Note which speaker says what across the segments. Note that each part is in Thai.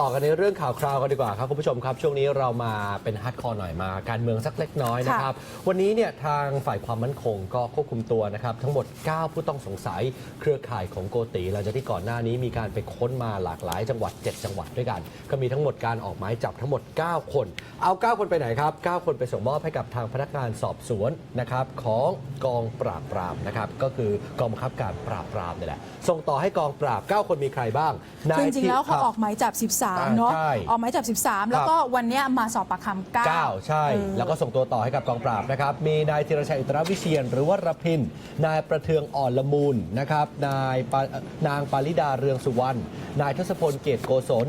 Speaker 1: ต่อกันในเรื่องข่าวคราวกันดีกว่าครับคุณผู้ชมครับ ช่วงนี้เรามาเป็นฮาร์ดคอร์หน่อยมา การเมืองสักเล็กน้อยนะครับ วันนี้เนี่ยทางฝ่ายความมั่นคงก็ควบคุมตัวนะครับ ทั้งหมด 9 ผู้ต้องสงสัยเครือข่ายของโกติหลังจากที่ก่อนหน้านี้มีการไปค้นมาหลากหลายจังหวัด 7 จังหวัดด้วยกัน ก็มีทั้งหมดการออกหมายจับทั้งหมด 9 คน เอา 9 คนไปไหนครับ 9 คนไปส่งมอบให้กับทางพนักงานสอบสวนนะครับของกองปราบปรามนะครับก็คือกองบังคับการปราบปรามนี่แหละส่งต่อให้กองปราบ 9 คนมีใครบ้างนาย
Speaker 2: คือจริงๆแล้วเขา
Speaker 1: ทิ
Speaker 2: ออกหมายจับ
Speaker 1: อ่า
Speaker 2: 13 เนาะ
Speaker 1: ใช่
Speaker 2: ออกหมายจับ 13 แล้วก็วันเนี้ยมาสอบปากคำ9
Speaker 1: 9ใช่
Speaker 2: เออ
Speaker 1: แล้วก็ส่งตัวต่อให้กับกองปราบนะครับ มีนายธีรชัยอิตรวิเชียน หรือว่ารพิน นายประเทืองอ่อนละมูลนะครับ นายปานางปาริดาเรืองสุวรรณ นายทศพลเกตโกศล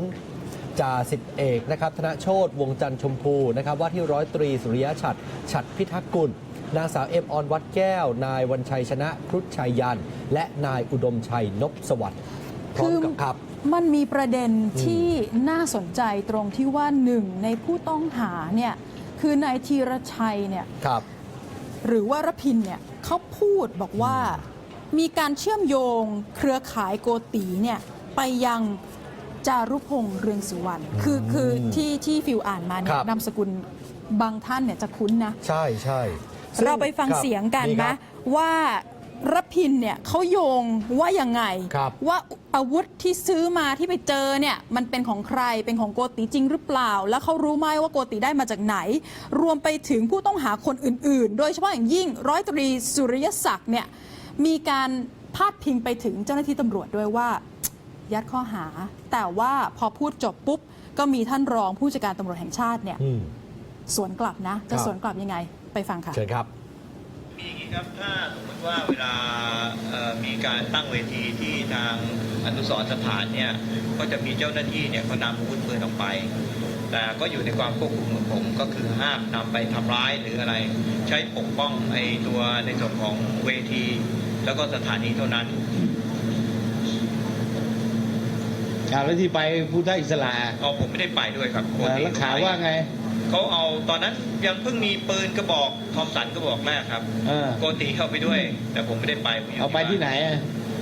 Speaker 1: จ่าสิบเอกนะครับ ธนโชตวงจันทร์ชมพูนะครับ ว่าที่ร้อยตรีสุริยะฉัตรฉัตรพิทักษ์กุล นางสาวเอ็มออนวัดแก้ว นายวันชัยชนะครุฑชัยยัน และนายอุดมชัยนพสวัสดิ์พร้อมกับครับ
Speaker 2: มันมีประเด็นที่น่าสนใจตรงที่ว่าหนึ่งในผู้ต้องหาเนี่ยคือนายธีรชัยเนี่ย
Speaker 1: ครับ
Speaker 2: หรือว่ารพินเนี่ยเขาพูดบอกว่ามีการเชื่อมโยงเครือข่ายโกตีเนี่ยไปยังจารุพงษ์เรืองสุวรรณคือคือที่ที่ฟิวอ่านมาเนี่
Speaker 1: ค
Speaker 2: ย
Speaker 1: รับ
Speaker 2: นามสกุลบางท่านเนี่ยจะคุ้นนะ
Speaker 1: ใช่ใช่ซึ่
Speaker 2: เราไปฟัง
Speaker 1: ครับ
Speaker 2: เสียงกัน
Speaker 1: ดีค
Speaker 2: นะ
Speaker 1: รับ
Speaker 2: ว่า รพินเนี่ยเขาโยงว่ายังไง
Speaker 1: ครับ
Speaker 2: ว่าอาวุธที่ซื้อมาที่ไปเจอเนี่ยมันเป็นของใครเป็นของโกติจริงหรือเปล่า แล้วเขารู้ไหมว่าโกติได้มาจากไหน รวมไปถึงผู้ต้องหาคนอื่น ๆ โดยเฉพาะอย่างยิ่งร้อยตรีสุริยศักดิ์เนี่ยมีการพาดพิงไปถึงเจ้าหน้าที่ตำรวจด้วยว่า ยัดข้อหา แต่ว่าพอพูดจบปุ๊บ ก็มีท่านรองผู้จัดการตำรวจแห่งชาติเนี่ย
Speaker 1: อืม
Speaker 2: สวนกลับนะ จะ
Speaker 1: ครับ
Speaker 2: สวนกลับยังไงไปฟังค่ะ
Speaker 1: เชิญครับ
Speaker 3: มีอย่างนี้ครับถ้าสมมติว่าเวลาเอ่อมีการตั้งเวทีที่ทางอนุสรณ์สถานเนี่ยก็จะมีเจ้าหน้าที่เนี่ยเขานำอาวุธปืนออกไป แต่ก็อยู่ในความควบคุมของผมก็คือห้ามนำไปทำร้ายหรืออะไร ใช้ปกป้องไอ้ตัวในส่วนของเวที แล้วก็สถานีเท่านั้น
Speaker 4: ข่าวแล้วที่ไปพุทธอิสระ
Speaker 3: เอาผมไม่ได้ไปด้วยครับ
Speaker 4: เอ่อแล้วข่าวว่าไง
Speaker 3: เขาเอาตอนนั้นยังเพิ่งมีปืนกระบอกทอมสันกระบอกแรกครับ
Speaker 4: เออ
Speaker 3: โกติเข้าไปด้วย แต่ผมไม่ได้ไปผมยู่
Speaker 4: เอาไปที่ไหน
Speaker 3: บ้า
Speaker 4: อะ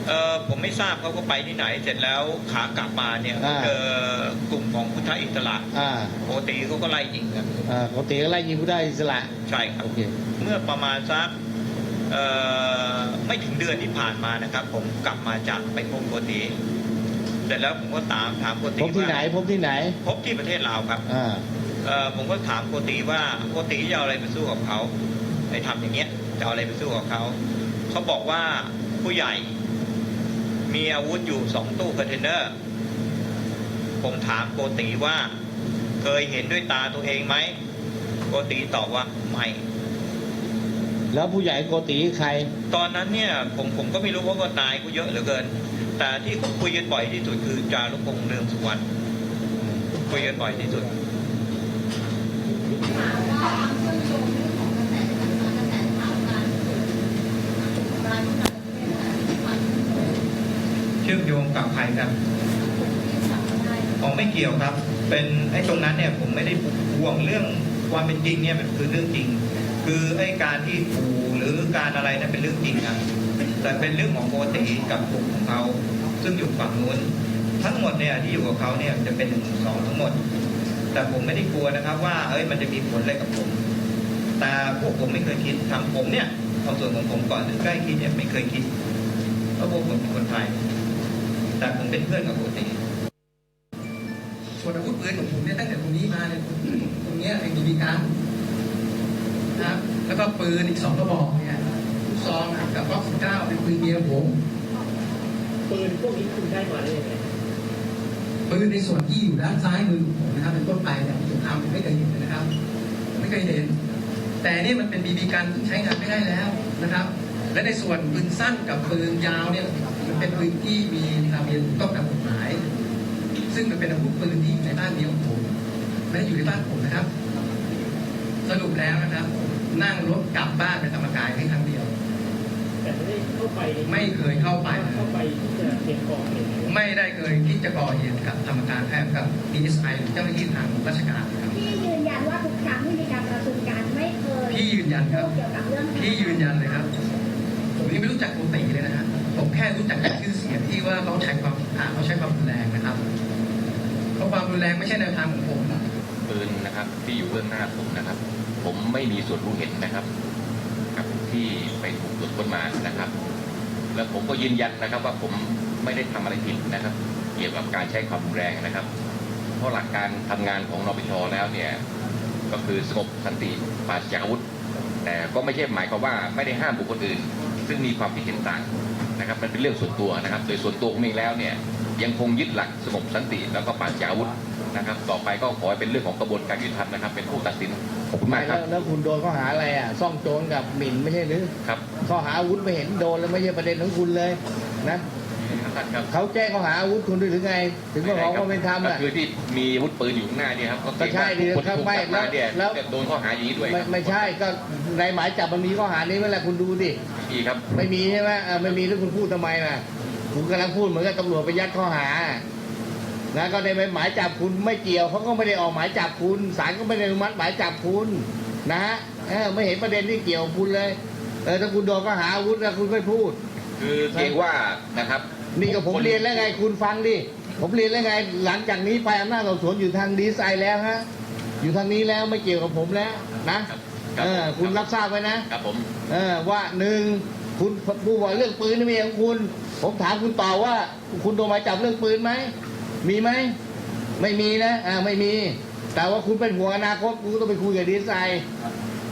Speaker 3: เออผมไม่ทราบเขาก็ไปที่ไหน เสร็จแล้วขากลับมาเนี่ย
Speaker 4: อ่า
Speaker 3: เจอกลุ่มของพุทธอิสระ
Speaker 4: อ่า
Speaker 3: โกติเขาก็ไล่ยิงกัน
Speaker 4: อ่าปกติก็ไล่ยิงพุทธอิสระ
Speaker 3: ใช่ครับ
Speaker 4: โอเค
Speaker 3: เมื่อประมาณสักเอ่อไม่ถึงเดือนที่ผ่านมานะครับ ผมกลับมาจากไปพบโกติเสร็จแล้วผมก็ตามถามโกติ
Speaker 4: พบที่ไหน
Speaker 3: ว่า
Speaker 4: พบที่ไหน
Speaker 3: พบที่ประเทศลาวครับ
Speaker 4: อ่า
Speaker 3: เอ่อ ผมก็ถามโกติว่าโกติจะเอาอะไรไปสู้กับเขาไอ้ทำอย่างเงี้ยจะเอาอะไรไปสู้กับเขาเขาบอกว่าผู้ใหญ่มีอาวุธอยู่สองตู้คอนเทนเนอร์ ผมถามโกติว่าเคยเห็นด้วยตาตัวเองไหมโกติตอบว่าไม่
Speaker 4: แล้วผู้ใหญ่โกติใคร
Speaker 3: ตอนนั้นเนี่ยผมผมก็ไม่รู้ว่าก็นายกูเยอะเหลือเกิน แต่ที่เขาคุยกันบ่อยที่สุดคือจารุพงษ์เรืองสุวรรณคุยกันบ่อยที่สุด เชื่อมโยงกับใครครับอ๋อไม่เกี่ยวครับ เป็นไอ้ตรงนั้นเนี่ยผมไม่ได้ห่วงเรื่องความเป็นจริงเนี่ยมันคือเรื่องจริง คือไอ้การที่ขู่หรือการอะไรนั้นเป็นเรื่องจริงครับแต่เป็นเรื่องของโกติกับกลุ่มของเขา ซึ่งอยู่ฝั่งนู้น ทั้งหมดเนี่ยที่อยู่กับเขาเนี่ยจะเป็นหนึ่งสองทั้งหมด แต่ผมไม่ได้กลัวนะครับ ว่าเอ้ยมันจะมีผลอะไรกับผม แต่พวกผมไม่เคยคิดทำผมเนี่ยเอาส่วนของผมก่อนหรือใกล้คิดเนี่ยไม่เคยคิดเพราะพวกผมเป็นคนไทย แต่ผมเป็นเพื่อนกับโกติ
Speaker 5: ส่วนอาวุธปืนของผมเนี่ยตั้งแต่ตรงนี้มาเนี่ยตรงเนี้ยเป็นบีบีกันนะครับแล้วก็ปืนอีกสองกระบอกเนี่ยลูกซองอะกับล็อกสิบเก้าเป็นปืนเมียผม
Speaker 6: ปืนพวกนี้คุณได้มาได้ยังไง
Speaker 5: ปืนในส่วนที่อยู่ด้านซ้ายมือของผมนะครับเป็นต้นไปเนี่ยผมทำผมไม่เคยเห็นนะครับไม่เคยเห็น แต่นี่มันเป็นบีบีกันใช้งานไม่ได้แล้วนะครับ และในส่วนปืนสั้นกับปืนยาวเนี่ยมันเป็นปืนที่มีทะเบียนถูกต้องตามกฎหมาย ซึ่งมันเป็นอาวุธปืนที่อยู่ในบ้านเมียของผมไม่ได้อยู่ในบ้านผมนะครับ สรุปแล้วนะครับ นั่งรถกลับบ้านไปธรรมกายแค่ครั้งเดียว
Speaker 6: ไม่ได้เข้าไป
Speaker 5: ไม่เคยเข้าไปนะ
Speaker 6: เข้าไปที่จะเก็บกองเหตุ
Speaker 5: ไม่ได้เคยที่จะก่อเหตุกับธรรมการแพทย์กับ DSI หรือเจ้าหน้าที่ทางราชการนะครับ
Speaker 7: พี่ยืนยันว่าทุกครั้งที่มีการประชุมกันไม่เคย
Speaker 5: พี่ยืนยันครับ
Speaker 7: พูดเกี่ยวกับเรื่อง
Speaker 5: พี่ยืนยันเลยครับผมยังไม่รู้จักโกติเลยนะฮะผมแค่รู้จักแต่ชื่อเสียงที่ว่าเขาใช้ความอ่าเขาใช้ความรุนแรงนะครับเพราะความรุนแรงไม่ใช่แนวทางของผม
Speaker 8: ปืนนะครับที่อยู่เบื้องหน้าผมนะครับ ผมไม่มีส่วนรู้เห็นนะครับกับ ที่ไปถูกตรวจค้นมานะครับ แล้วผมก็ยืนยันนะครับว่าผมไม่ได้ทำอะไรผิดนะครับ เกี่ยวกับการใช้ความรุนแรงนะครับ เพราะหลักการทำงานของนปชแล้วเนี่ยก็คือสงบสันติปราศจากอาวุธ แต่ก็ไม่ใช่หมายความว่าไม่ได้ห้ามบุคคลอื่น ซึ่งมีความคิดเห็นต่างนะครับมันเป็นเรื่องส่วนตัวนะครับ โดยส่วนตัวผมเองแล้วเนี่ยยังคงยึดหลักสงบสันติแล้วก็ปราศจากอาวุธนะครับ ต่อไปก็ขอให้เป็นเรื่องของกระบวนการยุติธรรมนะครับ เป็นผู้ตัดสิน ขอบคุณมากค
Speaker 4: แล้
Speaker 8: รับ
Speaker 4: วแล้วคุณโดนข้อหาอะไรอะซ่องโจรกับหมิ่นไม่ใช่หรือ
Speaker 8: ครับ
Speaker 4: ข้อหาอาวุธไม่เห็นโดนแล้วไม่ใช่ประเด็นของคุณเลยนะ
Speaker 8: ท่านครับ
Speaker 4: เขาแจ้งข้อหาอาวุธคุณด้วยหรือไง ถึงว่าของความเป็นธรรม
Speaker 8: ก็
Speaker 4: อะ
Speaker 8: คือที่มีอาวุธปืนอยู่ข้างหน้าเนี่ยครับก็เกรง
Speaker 4: ก็ใช่
Speaker 8: ว่า
Speaker 4: ดิ
Speaker 8: คนที่ถูก
Speaker 4: ไม่
Speaker 8: จับมาเนี่ย
Speaker 4: แล้ว
Speaker 8: จะโดนข้อหาอย่างนี้ด้วย
Speaker 4: ไม่ไม่ใช่ก็ในหมายจับมันมีข้อหานี้ไหมล่ะคุณดูดิ
Speaker 8: พี่ครับ
Speaker 4: ไม่มีใช่ไหมเออไม่มีแล้วคุณพูดทำไมล่ะคุณกำลังพูดเหมือนกับตำรวจไปยัดข้อหา นะก็ในหมายจับคุณไม่เกี่ยวเขาก็ไม่ได้ออกหมายจับคุณศาลก็ไม่ได้อนุมัติหมายจับคุณนะฮะเออไม่เห็นประเด็นที่เกี่ยวกับคุณเลยเออถ้าคุณโดนข้อหาอาวุธนะคุณไม่พูด
Speaker 8: คือเกรงว่านะครับ
Speaker 4: นี่ก็ผมเรียนแล้วไงคุณฟังดิผมเรียนแล้วไงหลังจากนี้ไปอำนาจสอบสวนอยู่ทางดีไซน์แล้วฮะอยู่ทางนี้แล้วไม่เกี่ยวกับผมแล้วนะ
Speaker 8: ครับ
Speaker 4: เออ
Speaker 8: ผม
Speaker 4: คุณรับทราบไว้นะ
Speaker 8: ครับผม
Speaker 4: เออว่าหนึ่งคุณผู้บอกเรื่องปืนนี่ไม่ใช่ของคุณ ผมถามคุณต่อว่า คุณโดนหมายจับเรื่องปืนไหม มีไหมไม่มีนะอ่าไม่มี แต่ว่าคุณเป็นห่วงอนาคตคุณก็ต้องไปคุยกับดีไซน์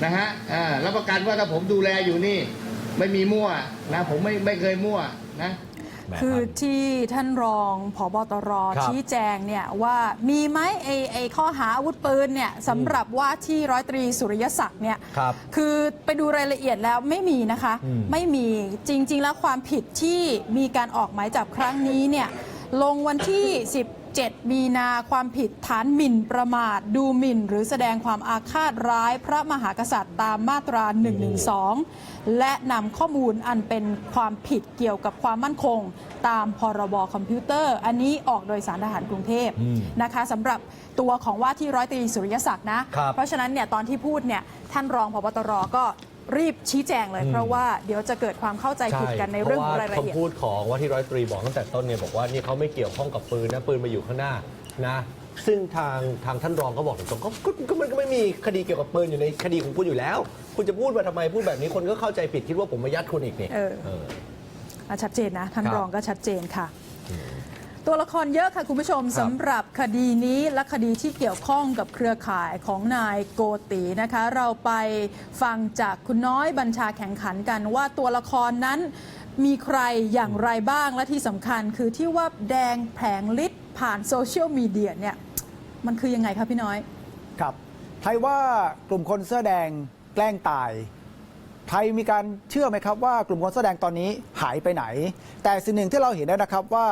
Speaker 4: นะฮะอ่ารับประกันว่าถ้าผมดูแลอยู่นี่ ไม่มีมั่วนะผมไม่ไม่เคยมั่วนะ
Speaker 1: แหม
Speaker 2: คือ
Speaker 1: ท่าน
Speaker 2: ที่ท่านรองผบตร
Speaker 1: ครับ
Speaker 2: ชี้แจงเนี่ยว่ามีไหมไอไอข้อหาอาวุธปืนเนี่ยสำหรับว่าที่ร้อยตรีสุริยศักดิ์เนี่ย
Speaker 1: ครับ
Speaker 2: คือไปดูรายละเอียดแล้วไม่มีนะคะ
Speaker 1: อืม
Speaker 2: ไม่มีจริง ๆ แล้วความผิดที่มีการออกหมายจับครั้งนี้เนี่ย ลงวันที่ 17 มีนาความผิดฐานหมิ่นประมาท ดูหมิ่น หรือแสดงความอาฆาตร้ายพระมหากษัตริย์ตามมาตรา 112 และนำข้อมูลอันเป็นความผิดเกี่ยวกับความมั่นคง ตามพรบคอมพิวเตอร์ อันนี้ออกโดยสารทหารกรุงเทพ
Speaker 1: อืม
Speaker 2: นะคะสำหรับตัวของว่าที่ร้อยตรีสุริยศักดิ์นะ
Speaker 1: ครับ
Speaker 2: เพราะฉะนั้นเนี่ยตอนที่พูดเนี่ยท่านรองพบตรก็ รีบชี้แจงเลย
Speaker 1: อืม
Speaker 2: เพราะว่าเดี๋ยวจะเกิดความเข้าใจผิดกันในเรื่องของรายละเอียด
Speaker 1: พะว่คำพูดของว่าที่ร้อยตรีบอกตั้งแต่ต้นเนี่ยบอกว่านี่เขาไม่เกี่ยวข้องกับปืนนะปืนมาอยู่ข้างหน้านะซึ่งทางทางท่านรองก็บอกตรงๆก็ก็ก็มันก็ไม่มีคดีเกี่ยวกับปืนอยู่ในคดีของคุณอยู่แล้ว คุณจะพูดมาทำไมพูดแบบนี้คนก็เข้าใจผิดคิดว่าผมมายัดคุณอีกเนี่ย
Speaker 2: เออ
Speaker 1: เออ
Speaker 2: อะชัดเจนนะท่าน
Speaker 1: ครับ
Speaker 2: รองก็ชัดเจนค่ะ ตัวละครเยอะค่ะคุณผู้ชม
Speaker 1: ครับ
Speaker 2: สำหรับคดีนี้และคดีที่เกี่ยวข้องกับเครือข่ายของนายโกตินะคะ เราไปฟังจากคุณน้อยบัญชาแข่งขันกันว่าตัวละครนั้นมีใครอย่างไรบ้างและที่สำคัญคือที่ว่าแดงแผงฤทธิ์ผ่านโซเชียลมีเดียเนี่ยมันคือยังไงคะพี่น้อย
Speaker 9: ครับไทยว่ากลุ่มคนเสื้อแดงแกล้งตายไทยมีการเชื่อไหมครับว่ากลุ่มคนเสื้อแดงตอนนี้หายไปไหน แต่สิ่งหนึ่งที่เราเห็นได้นะครับว่า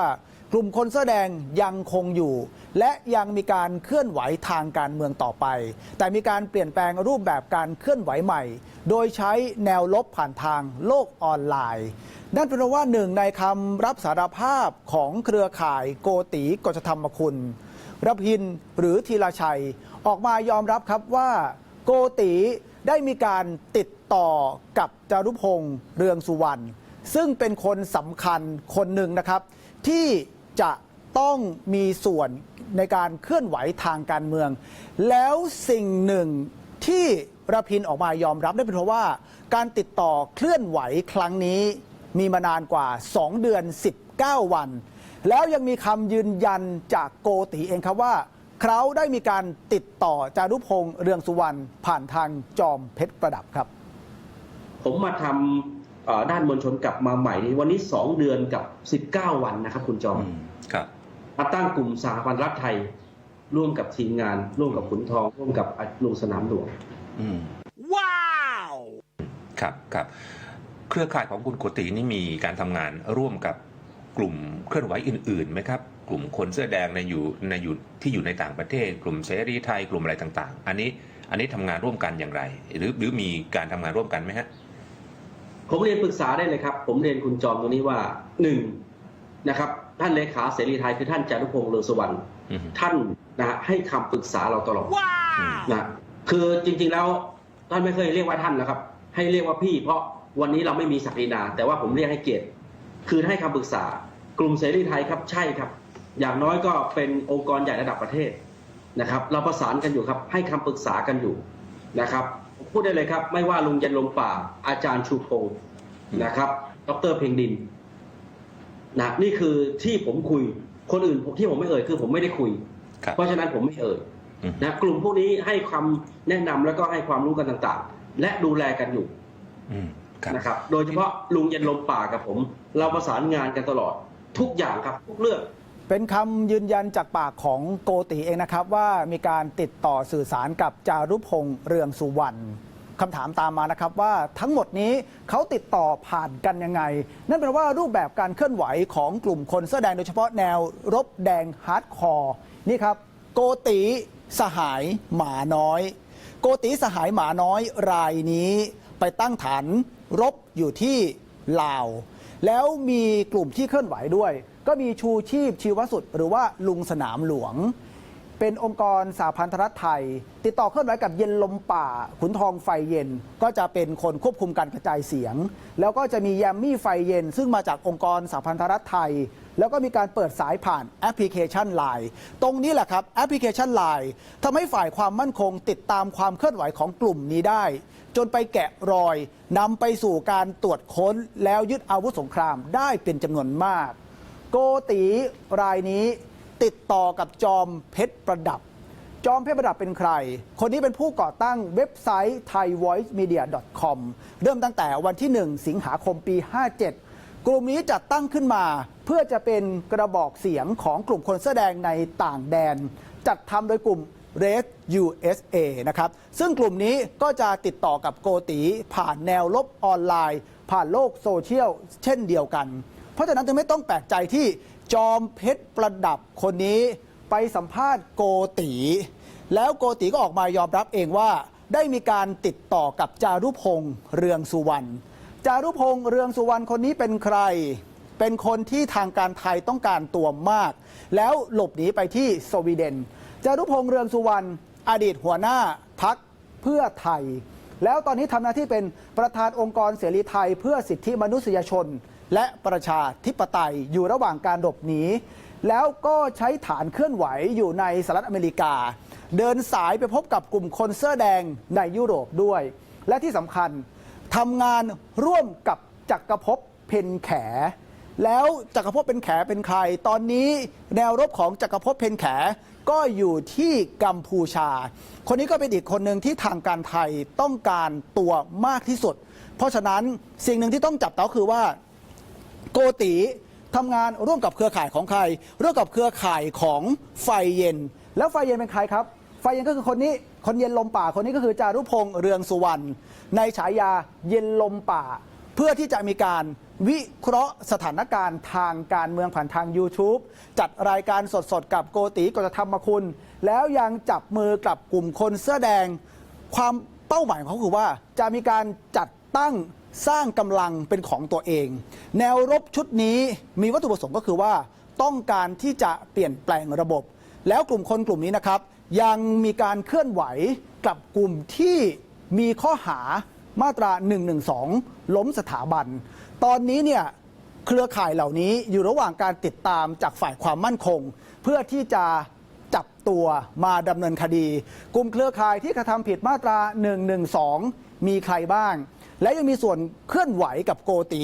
Speaker 9: กลุ่มคนเสื้อแดงยังคงอยู่ และยังมีการเคลื่อนไหวทางการเมืองต่อไป แต่มีการเปลี่ยนแปลงรูปแบบการเคลื่อนไหวใหม่ โดยใช้แนวลบผ่านทางโลกออนไลน์ นั่นเป็นเพราะว่าหนึ่งในคำรับสารภาพของเครือข่ายโกตีกจธรรมคุณรพินหรือธีรชัย ออกมายอมรับครับว่า โกตีได้มีการติดต่อกับจารุพงษ์เรืองสุวรรณซึ่งเป็นคนสำคัญคนหนึ่งนะครับ ที่ จะต้องมีส่วนในการเคลื่อนไหวทางการเมือง แล้วสิ่งหนึ่งที่ระพินออกมายอมรับได้เป็นเพราะว่า การติดต่อเคลื่อนไหวครั้งนี้มีมานานกว่า 2 เดือน 19 วัน แล้วยังมีคำยืนยันจากโกติเองครับว่าเขาได้มีการติดต่อจารุพงษ์เรืองสุวรรณผ่านทางจอมเพชรประดับครับ
Speaker 10: ผมมาทำ ด้านมวลชนกลับมาใหม่นี่วันนี้ 2 เดือนกับ 19 วันนะครับ คุณจอม
Speaker 8: ครับ
Speaker 10: มาตั้งกลุ่มสหพันธ์รักไทย ร่วมกับทีมงาน ร่วมกับขุนทอง ร่วมกับลุงสนามหลวง
Speaker 11: ครับครับเครือข่ายของคุณโกตินี่มีการทำงานร่วมกับกลุ่มเคลื่อนไหวอื่นๆไหมครับ กลุ่มคนเสื้อแดงในอยู่ในอยู่ที่อยู่ในต่างประเทศ กลุ่มเสรีไทยกลุ่มอะไรต่าง ๆ อันนี้อันนี้ทำงานร่วมกันอย่างไร หรือหรือมีการทำงานร่วมกันไหมฮะ
Speaker 10: ผมเรียนปรึกษาได้เลยครับ ผมเรียนคุณจอมตรงนี้ว่าหนึ่งนะครับ ท่านเลขาเสรีไทยคือท่านจารุพงษ์เลือสุวรรณ
Speaker 11: อืม
Speaker 10: ท่านนะฮะให้คำปรึกษาเราตลอดนะคือจริง ๆแล้วท่านไม่เคยเรียกว่าท่านนะครับ ให้เรียกว่าพี่ เพราะวันนี้เราไม่มีศักดินา แต่ว่าผมเรียกให้เกียรติคือให้คำปรึกษากลุ่มเสรีไทยครับใช่ครับ อย่างน้อยก็เป็นองค์กรใหญ่ระดับประเทศนะครับ เราประสานกันอยู่ครับ ให้คำปรึกษากันอยู่นะครับ พูดได้เลยครับ ไม่ว่าลุงเย็นลมป่า อาจารย์ชูพงศ์นะครับ ดรเพ็งดินนะนี่คือที่ผมคุยคนอื่นที่ผมไม่เอ่ยคือผมไม่ได้คุย
Speaker 11: ครับ
Speaker 10: เพราะฉะนั้นผมไม่เอ่ย
Speaker 11: อืม
Speaker 10: นะกลุ่มพวกนี้ให้ความแนะนำแล้วก็ให้ความรู้กันต่างๆ และดูแลกันอยู่
Speaker 11: อืมครับ
Speaker 10: นะครับ โดยเฉพาะลุงเย็นลมป่ากับผม เราประสานงานกันตลอดทุกอย่างครับทุกเรื่อง
Speaker 9: เป็นคำยืนยันจากปากของโกติเองนะครับว่ามีการติดต่อสื่อสารกับจารุพงษ์เรืองสุวรรณคำถามตามมานะครับว่าทั้งหมดนี้เขาติดต่อผ่านกันยังไง นั่นเป็นว่ารูปแบบการเคลื่อนไหวของกลุ่มคนเสื้อแดงโดยเฉพาะแนวรบแดงฮาร์ดคอร์นี่ครับ โกติสหายหมาน้อย โกติสหายหมาน้อยรายนี้ไปตั้งฐานรบอยู่ที่ลาว แล้วมีกลุ่มที่เคลื่อนไหวด้วย ก็มีชูชีพชีวสุด หรือว่าลุงสนามหลวง เป็นองค์กรสาพันธรัฐไทย ติดต่อเคลื่อนไหวกับเย็นลมป่า ขุนทองไฟเย็น ก็จะเป็นคนควบคุมการกระจายเสียง แล้วก็จะมีแยมมี่ไฟเย็น ซึ่งมาจากองค์กรสาพันธรัฐไทย แล้วก็มีการเปิดสายผ่านแอปพลิเคชัน Line ตรงนี้แหละครับแอปพลิเคชัน Line ทำให้ฝ่ายความมั่นคง ติดตามความเคลื่อนไหวของกลุ่มนี้ได้ จนไปแกะรอยนำไปสู่การตรวจค้นแล้วยึดอาวุธสงครามได้เป็นจำนวนมาก โกตีรายนี้ติดต่อกับจอมเพชรประดับ จอมเพชรประดับเป็นใคร คนนี้เป็นผู้ก่อตั้งเว็บไซต์ thaivoicemedia.com เริ่มตั้งแต่วันที่ 1 สิงหาคมปี 57 กลุ่มนี้จัดตั้งขึ้นมา เพื่อจะเป็นกระบอกเสียงของกลุ่มคนแสดงในต่างแดน จัดทำโดยกลุ่ม Red USA นะครับ ซึ่งกลุ่มนี้ก็จะติดต่อกับโกตีผ่านแนวลบออนไลน์ ผ่านโลกโซเชียลเช่นเดียวกัน เพราะฉะนั้นจึงไม่ต้องแปลกใจที่จอมเพชรประดับคนนี้ไปสัมภาษณ์โกตี แล้วโกติก็ออกมายอมรับเองว่า ได้มีการติดต่อกับจารุพงษ์เรืองสุวรรณจารุพงษ์เรืองสุวรรณคนนี้เป็นใคร เป็นคนที่ทางการไทยต้องการตัวมาก แล้วหลบหนีไปที่สวีเดน จารุพงษ์เรืองสุวรรณอดีตหัวหน้าพักเพื่อไทย แล้วตอนนี้ทำหน้าที่เป็นประธานองค์กรเสรีไทยเพื่อสิทธิมนุษยชน และประชาธิปไตยอยู่ระหว่างการหลบหนีแล้วก็ใช้ฐานเคลื่อนไหวอยู่ในสหรัฐอเมริกา เดินสายไปพบกับกลุ่มคนเสื้อแดงในยุโรปด้วย และที่สำคัญทำงานร่วมกับจักรภพเพนแข แล้วจักรภพเป็นแขเป็นใคร ตอนนี้แนวรบของจักรภพเพนแขก็อยู่ที่กัมพูชา คนนี้ก็เป็นอีกคนหนึ่งที่ทางการไทยต้องการตัวมากที่สุด เพราะฉะนั้นสิ่งหนึ่งที่ต้องจับตาคือว่า โกติทำงานร่วมกับเครือข่ายของใคร ร่วมกับเครือข่ายของไฟเย็น แล้วไฟเย็นเป็นใครครับ ไฟเย็นก็คือคนนี้คนเย็นลมป่าคนนี้ก็คือจารุพงษ์เรืองสุวรรณในฉายาเย็นลมป่า เพื่อที่จะมีการวิเคราะห์สถานการณ์ทางการเมืองผ่านทาง YouTube จัดรายการสดๆ กับโกติกฎธรรมคุณ แล้วยังจับมือกับกลุ่มคนเสื้อแดง ความเป้าหมายของเขาคือว่าจะมีการจัดตั้ง สร้างกำลังเป็นของตัวเอง แนวรบชุดนี้มีวัตถุประสงค์ก็คือว่าต้องการที่จะเปลี่ยนแปลงระบบ แล้วกลุ่มคนกลุ่มนี้นะครับ ยังมีการเคลื่อนไหวกับกลุ่มที่มีข้อหามาตรา 112 ล้มสถาบัน ตอนนี้เนี่ยเครือข่ายเหล่านี้อยู่ระหว่างการติดตามจากฝ่ายความมั่นคง เพื่อที่จะจับตัวมาดำเนินคดี กลุ่มเครือข่ายที่กระทำผิดมาตรา 112 มีใครบ้าง และยังมีส่วนเคลื่อนไหวกับโกตี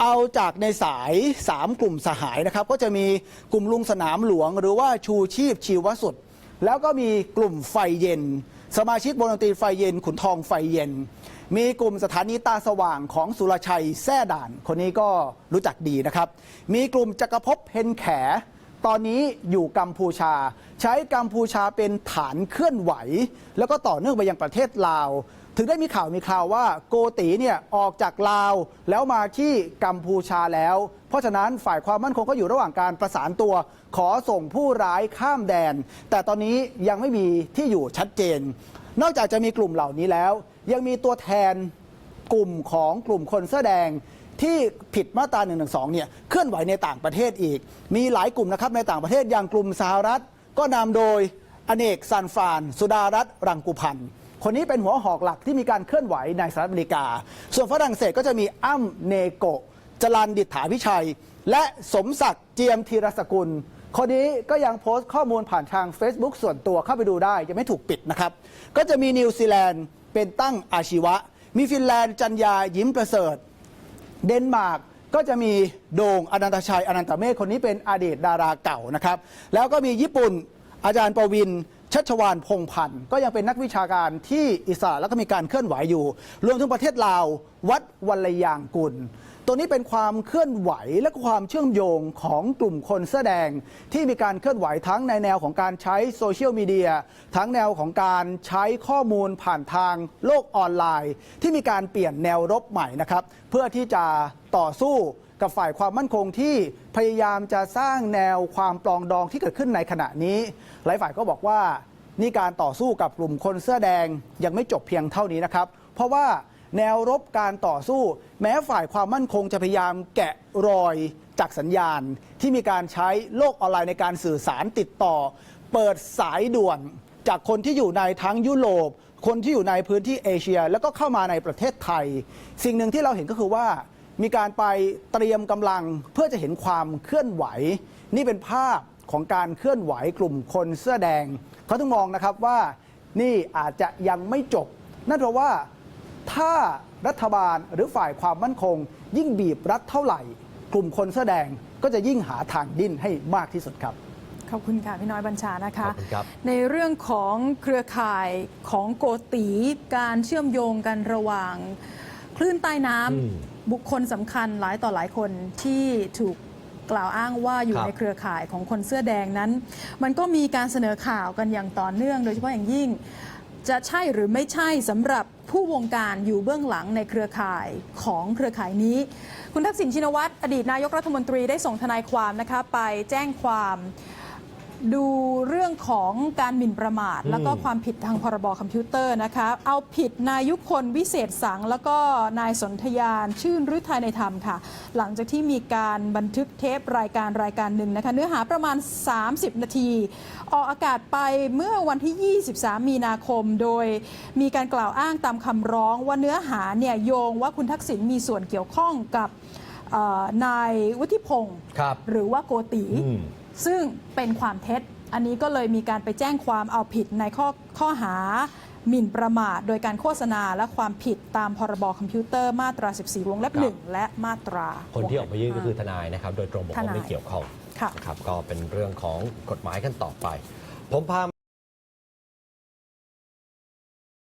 Speaker 9: เอาจากในสาย 3 กลุ่มสหายนะครับ ก็จะมีกลุ่มลุงสนามหลวง หรือว่าชูชีพชีวสุด แล้วก็มีกลุ่มไฟเย็น สมาชิกวงดนตรีไฟเย็น ขุนทองไฟเย็น มีกลุ่มสถานีตาสว่างของสุรชัยแท่ด่าน คนนี้ก็รู้จักดีนะครับ มีกลุ่มจักรภพเพนแขตอนนี้อยู่กัมพูชา ใช้กัมพูชาเป็นฐานเคลื่อนไหว แล้วก็ต่อเนื่องไปยังประเทศลาว ถึงได้มีข่าวมีข่าวว่าโกตีเนี่ยออกจากลาวแล้วมาที่กัมพูชาแล้ว เพราะฉะนั้นฝ่ายความมั่นคงก็อยู่ระหว่างการประสานตัว ขอส่งผู้ร้ายข้ามแดน แต่ตอนนี้ยังไม่มีที่อยู่ชัดเจน นอกจากจะมีกลุ่มเหล่านี้แล้ว ยังมีตัวแทนกลุ่มของกลุ่มคนเสื้อแดงที่ผิดมาตรา1นึเนี่ยเคลื่อนไหวในต่างประเทศอีก มีหลายกลุ่มนะครับในต่างประเทศอย่างกลุ่มสหรัฐ ก็นำโดยอเนกซันฟาน สุดารัตน์รังกุพันธ์ คนนี้เป็นหัวหอกหลักที่มีการเคลื่อนไหวในสหรัฐอเมริกา ส่วนฝรั่งเศสก็จะมีอ้ำเนโกะจรันดิษฐาพิชัย และสมศักดิ์เจียมธีรสกุล คนนี้ก็ยังโพสต์ข้อมูลผ่านทาง Facebook ส่วนตัวเข้าไปดูได้ยังไม่ถูกปิดนะครับ ก็จะมีนิวซีแลนด์เป็นตั้งอาชีวะ มีฟินแลนด์จันยายิ้มประเสริฐ เดนมาร์กก็จะมีโด่งอนันตชัยอนันตเมฆคนนี้เป็นอดีตดาราเก่านะครับ แล้วก็มีญี่ปุ่นอาจารย์ปวิน ชัชวานพงพันธ์ก็ยังเป็นนักวิชาการที่อิสระแล้วก็มีการเคลื่อนไหวอยู่ รวมถึงประเทศลาว วัดวัลยางกุล ตัวนี้เป็นความเคลื่อนไหวและความเชื่อมโยงของกลุ่มคนเสื้อแดง ที่มีการเคลื่อนไหวทั้งในแนวของการใช้โซเชียลมีเดียทั้งแนวของการใช้ข้อมูลผ่านทางโลกออนไลน์ ที่มีการเปลี่ยนแนวรบใหม่นะครับ เพื่อที่จะต่อสู้ กับฝ่ายความมั่นคงที่พยายามจะสร้างแนวความปลองดองที่เกิดขึ้นในขณะนี้หลายฝ่ายก็บอกว่านี่การต่อสู้กับกลุ่มคนเสื้อแดงยังไม่จบเพียงเท่านี้นะครับ เพราะว่าแนวรบการต่อสู้ แม้ฝ่ายความมั่นคงจะพยายามแกะรอยจากสัญญาณ ที่มีการใช้โลกออนไลน์ในการสื่อสารติดต่อ เปิดสายด่วนจากคนที่อยู่ในทั้งยุโรป คนที่อยู่ในพื้นที่เอเชีย แล้วก็เข้ามาในประเทศไทย สิ่งหนึ่งที่เราเห็นก็คือว่า มีการไปเตรียมกำลังเพื่อจะเห็นความเคลื่อนไหว นี่เป็นภาพของการเคลื่อนไหวกลุ่มคนเสื้อแดง เขาต้องมองนะครับว่านี่อาจจะยังไม่จบ นั่นเพราะว่า ถ้ารัฐบาลหรือฝ่ายความมั่นคง ยิ่งบีบรัดเท่าไหร่ กลุ่มคนเสื้อแดงก็จะยิ่งหาทางดิ้นให้มากที่สุดครับ
Speaker 2: ขอบคุณค่ะ พี่น้อยบัญชานะคะ
Speaker 1: ขอบคุณครับ
Speaker 2: ในเรื่องของเครือข่ายของโกตีการเชื่อมโยงกันระหว่างคลื่นใต้น้
Speaker 1: อืมำ
Speaker 2: บุคคลสำคัญหลายต่อหลายคนที่ถูกกล่าวอ้างว่าอยู่
Speaker 1: ครับ
Speaker 2: ในเครือข่ายของคนเสื้อแดงนั้น มันก็มีการเสนอข่าวกันอย่างต่อเนื่อง โดยเฉพาะอย่างยิ่ง จะใช่หรือไม่ใช่สำหรับผู้วงการอยู่เบื้องหลังในเครือข่ายของเครือข่ายนี้ คุณทักษิณชินวัตรอดีตนายกรัฐมนตรีได้ส่งทนายความนะคะไปแจ้งความ ดูเรื่องของการหมิ่นประมาท
Speaker 1: อืม
Speaker 2: แล้วก็ความผิดทางพรบคอมพิวเตอร์นะคะเอาผิดนายยุคนวิเศษสัง แล้วก็นายสนธยานชื่นฤทัยในธรรมค่ะ หลังจากที่มีการบันทึกเทปรายการรายการหนึ่งนะคะเนื้อหาประมาณ 30 นาที ออกอากาศไปเมื่อวันที่ 23 มีนาคม โดยมีการกล่าวอ้างตามคำร้องว่าเนื้อหาเนี่ยโยงว่าคุณทักษิณมีส่วนเกี่ยวข้องกับเอ่อนายวุฒิพงศ์
Speaker 1: ครับ
Speaker 2: หรือว่าโกตี
Speaker 1: อืม
Speaker 2: ซึ่งเป็นความเท็จ อันนี้ก็เลยมีการไปแจ้งความเอาผิดในข้อข้อหาหมิ่นประมาท โดยการโฆษณาและความผิดตามพรบคอมพิวเตอร์มาตรา 14 วงเล็บ
Speaker 1: ครับ
Speaker 2: หนึ่งและมาตรา
Speaker 1: คนที่ออกมายื่นก็คือ
Speaker 2: วง
Speaker 1: ท
Speaker 2: เล็บ
Speaker 1: นายนะครับ โดยตรงบอก
Speaker 2: ท
Speaker 1: ว่านา
Speaker 2: ย
Speaker 1: ไม่เกี่ยวข้อง
Speaker 2: ค่ะ
Speaker 1: นะครับก็เป็นเรื่องของกฎหมายกันต่อไป ผมพา